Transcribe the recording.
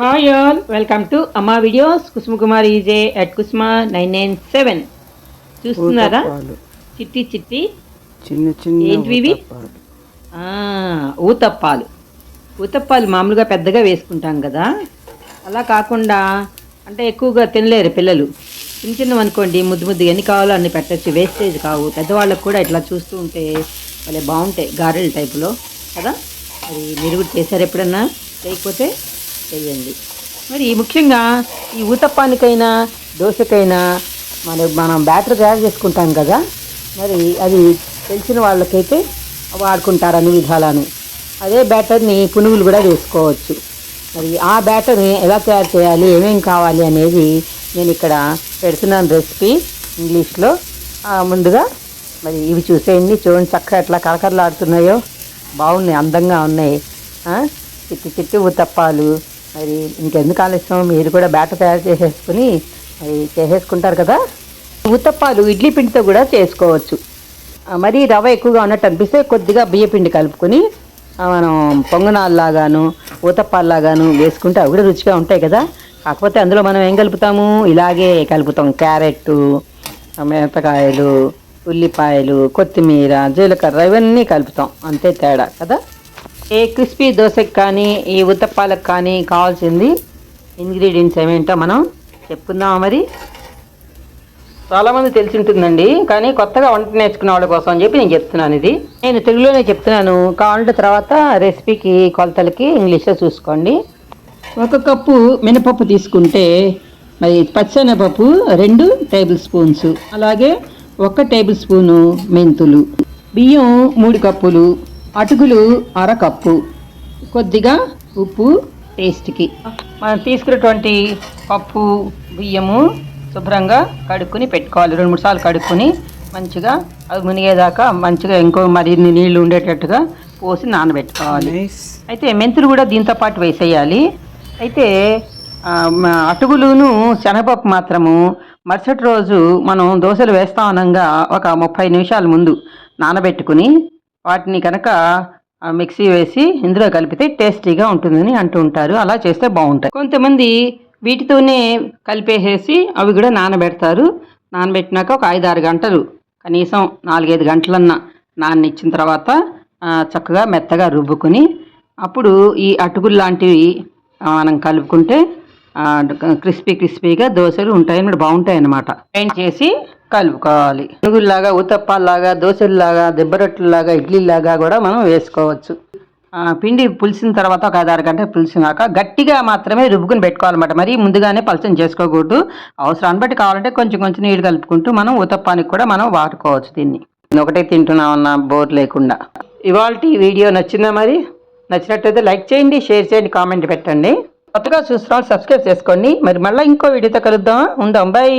Hi all welcome to Amma videos Kusuma Kumar EJ at Kusuma nine nine seven చూస్తున్నారా. చిట్టి చిట్టి. చిన్న చిన్న ఏంటివి? ఊతప్పాలు. ఊతప్పాలు. మామూలుగా పెద్దగా వేసుకుంటాం కదా. అలా కాకుండా అంటే ఎక్కువగా తినలేరు పిల్లలు. చిన్న చిన్నవి అనుకోండి ముద్దు ముద్దు ఎన్ని కావాలో అన్ని పెట్టచ్చు. వేస్టేజ్ కావు. పెద్దవాళ్ళకు కూడా ఇట్లా చూస్తూ ఉంటే భలే బాగుంటాయి. గారెల టైపులో కదా? మరి మీరు కూడా చేశారు ఎప్పుడన్నా? లేకపోతే చేయండి. మరి ముఖ్యంగా ఈ ఊతప్పానికైనా దోశకైనా మన మనం బ్యాటర్ తయారు చేసుకుంటాం కదా మరి అది తెలిసిన వాళ్ళకైతే వాడుకుంటారు అన్ని విధాలను అదే బ్యాటర్ని పునుగులు కూడా వేసుకోవచ్చు. మరి ఆ బ్యాటర్ని ఎలా తయారు చేయాలి ఏమేం కావాలి అనేది నేను ఇక్కడ పెడుతున్నాను రెసిపీ ఇంగ్లీష్లో. ముందుగా మరి ఇవి చూసేయండి. చూడండి చక్కగా ఎట్లా కరకరలాడుతున్నాయో బాగున్నాయి అందంగా ఉన్నాయి. చిట్టి చిట్టి ఉతప్పాలు మరి ఇంకెందుకు ఆలస్యం? మీరు కూడా బ్యాటర్ తయారు చేసేసుకుని మరి చేసేసుకుంటారు కదా? ఉత్తప్పాలు ఇడ్లీ పిండితో కూడా చేసుకోవచ్చు. మరి రవ రవ్వ ఎక్కువగా ఉన్నట్టు అనిపిస్తే కొద్దిగా బియ్య పిండి కలుపుకొని మనం పొంగనాల్లాగాను ఊతప్పాల్లాగాను వేసుకుంటే అవి కూడా రుచిగా ఉంటాయి కదా? కాకపోతే అందులో మనం ఏం కలుపుతాము? ఇలాగే కలుపుతాం. క్యారెట్ మిరపకాయలు ఉల్లిపాయలు కొత్తిమీర జీలకర్ర ఇవన్నీ కలుపుతాం. అంతే తేడా కదా? ఏ క్రిస్పీ దోశకి కానీ ఈ ఉత్తప్పాలకు కానీ కావాల్సింది ఇంగ్రీడియంట్స్ ఏమేంటో మనం చెప్పుకుందామా మరి? చాలామంది తెలిసి ఉంటుందండి కానీ కొత్తగా వంట నేర్చుకునే వాళ్ళ కోసం అని చెప్పి నేను చెప్తున్నాను ఇది. నేను తెలుగులోనే చెప్తున్నాను కావాలంటే తర్వాత రెసిపీకి కొలతలకి ఇంగ్లీష్లో చూసుకోండి. ఒక కప్పు మినపప్పు తీసుకుంటే మరి పచ్చనపప్పు రెండు టేబుల్ స్పూన్స్ అలాగే ఒక టేబుల్ స్పూను మెంతులు బియ్యం మూడు కప్పులు అటుకులు అర కప్పు కొద్దిగా ఉప్పు టేస్ట్కి మనం తీసుకున్నటువంటి పప్పు బియ్యము శుభ్రంగా కడుక్కుని పెట్టుకోవాలి. రెండు మూడు సార్లు కడుక్కుని మంచిగా అది మునిగేదాకా మంచిగా ఇంకో మరిన్ని నీళ్ళు ఉండేటట్టుగా పోసి నానబెట్టుకోవాలి. నైస్. అయితే మెంతులు కూడా దీంతో పాటు వేసేయాలి. అయితే అటుకులును శనగపప్పు మాత్రము మరుసటి రోజు మనం దోశలు వేస్తాం అనగా ఒక ముప్పై నిమిషాల ముందు నానబెట్టుకుని వాటిని కనుక మిక్సీ వేసి ఇందులో కలిపితే టేస్టీగా ఉంటుందని అంటూ ఉంటారు. అలా చేస్తే బాగుంటాయి. కొంతమంది వీటితోనే కలిపేసేసి అవి కూడా నానబెడతారు. నానబెట్టినాక ఒక ఐదు ఆరు గంటలు కనీసం నాలుగైదు గంటలన్నా నాననిచ్చిన తర్వాత చక్కగా మెత్తగా రుబ్బుకుని అప్పుడు ఈ అటుకులు లాంటివి మనం కలుపుకుంటే క్రిస్పీ క్రిస్పీగా దోశలు ఉంటాయి బాగుంటాయి అన్నమాట గ్రైండ్ చేసి కలుపుకోవాలి. పునుగుల్లాగా ఉతప్పాల్లాగా దోశల్లాగా దెబ్బరొట్టులాగా ఇడ్లీలాగా కూడా మనం వేసుకోవచ్చు. పిండి పులిసిన తర్వాత ఒక ఐదారు గంటలు పులిసినాక గట్టిగా మాత్రమే రుబ్బుకుని పెట్టుకోవాలన్నమాట. మరి ముందుగానే పలచం చేసుకోకూడదు. అవసరాన్ని బట్టి కావాలంటే కొంచెం కొంచెం నీళ్ళు కలుపుకుంటూ మనం ఉతప్పానికి కూడా మనం వాడుకోవచ్చు దీన్ని. నేను ఒకటే తింటున్నామన్న బోర్ లేకుండా. ఇవాళ వీడియో నచ్చిందా మరి? నచ్చినట్టయితే లైక్ చేయండి షేర్ చేయండి కామెంట్ పెట్టండి. కొత్తగా చూస్తున్న సబ్స్క్రైబ్ చేసుకోండి. మరి మళ్ళీ ఇంకో వీడియోతో కలుద్దాం ఉందాం. బై.